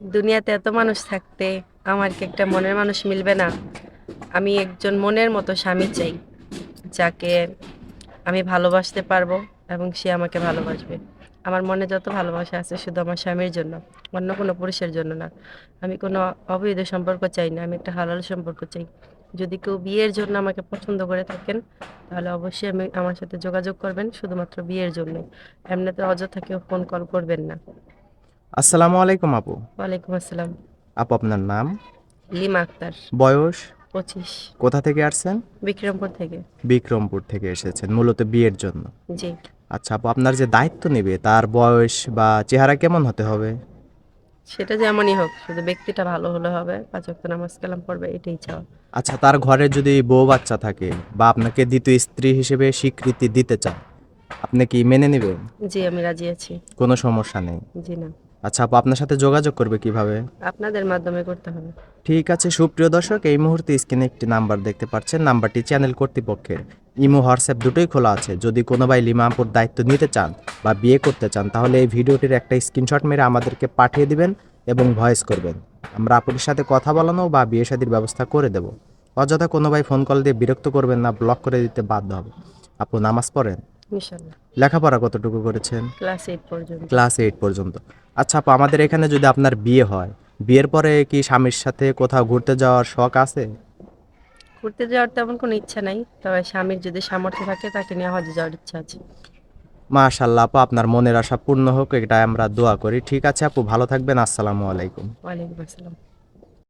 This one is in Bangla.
দুনিয়াতে এত মানুষ থাকতে আমার কি একটা মনের মানুষ মিলবে না? আমি একজন মনের মতো স্বামী চাই, যাকে আমি ভালোবাসতে পারব এবং সে আমাকে ভালোবাসবে। আমার মনে যত ভালোবাসা আছে শুধু আমার স্বামীর জন্য, অন্য কোনো পুরুষের জন্য না। আমি কোনো অবৈধ সম্পর্ক চাই না, আমি একটা হালাল সম্পর্ক চাই। যদি কেউ বিয়ের জন্য আমাকে পছন্দ করে থাকেন, তাহলে অবশ্যই আমি আমার সাথে যোগাযোগ করবেন, শুধুমাত্র বিয়ের জন্য এমনিতে অযথা কেউ ফোন কল করবেন না। আসসালামু আলাইকুম আপু। ওয়ালাইকুম আসসালাম। আপু আপনার নাম? লিমা আক্তার। বয়স? পঁচিশ। কোথা থেকে আসছেন? বিক্রমপুর থেকে। বিক্রমপুর থেকে এসেছেন মূলত বিয়ের জন্য। জি। আচ্ছা আপু আপনার যে দায়িত্ব নেবে তার বয়স বা চেহারা কেমন হতে হবে? সেটা যেমনই হোক শুধু ব্যক্তিটা ভালো হলে হবে পাঁচ ওয়াক্ত নামাজ কালাম পড়বে এটাই চাওয়া। আচ্ছা তার ঘরে যদি বউ বাচ্চা থাকে বা আপনাকে দ্বিতীয় স্ত্রী হিসেবে স্বীকৃতি দিতে চান আপনি কি মেনে নেবেন? জি আমি রাজি আছি। কোনো সমস্যা নেই। জি না। আচ্ছা আপু আপনার সাথে যোগাযোগ করবে কীভাবে? আপনাদের মাধ্যমে করতে হবে। ঠিক আছে সুপ্রিয় দর্শক এই মুহূর্তে স্ক্রিনে একটি নাম্বার দেখতে পাচ্ছেন। নাম্বারটি চ্যানেল কর্তৃপক্ষের। ইমো হোয়াটসঅ্যাপ দুটোই খোলা আছে। যদি কোনো ভাই লিমাপুর দায়িত্ব নিতে চান বা বিয়ে করতে চান তাহলে এই ভিডিওটির একটা স্ক্রিনশট মেরে আমাদেরকে পাঠিয়ে দিবেন এবং ভয়েস করবেন। আমরা আপুর সাথে কথা বলানো বা বিয়ে শাদির ব্যবস্থা করে দেব। অযথা কোনো ভাই ফোন কল দিয়ে বিরক্ত করবেন না ব্লক করে দিতে বাধ্য হবে। আপু নামাজ পড়েন? লেখাপড়া কতটুকু করেছেন? ক্লাস এইট পর্যন্ত। ক্লাস এইট পর্যন্ত। আচ্ছা আপু আমাদের এখানে যদি আপনার বিয়ে হয় বিয়ের পরে কি স্বামীর সাথে কোথাও ঘুরতে যাওয়ার শখ আছে? ঘুরতে যাওয়ার তেমন কোনো ইচ্ছা নাই তবে স্বামীর যদি সামর্থ্য থাকে তাকে নিয়ে হজে যাওয়ার ইচ্ছা আছে। মাশাল্লাহ আপু আপনার মনের আশা পূর্ণ হোক এটা আমরা দোয়া করি। ঠিক আছে আপু ভালো থাকবেন আসসালামু আলাইকুম। ওয়ালাইকুম আসসালাম।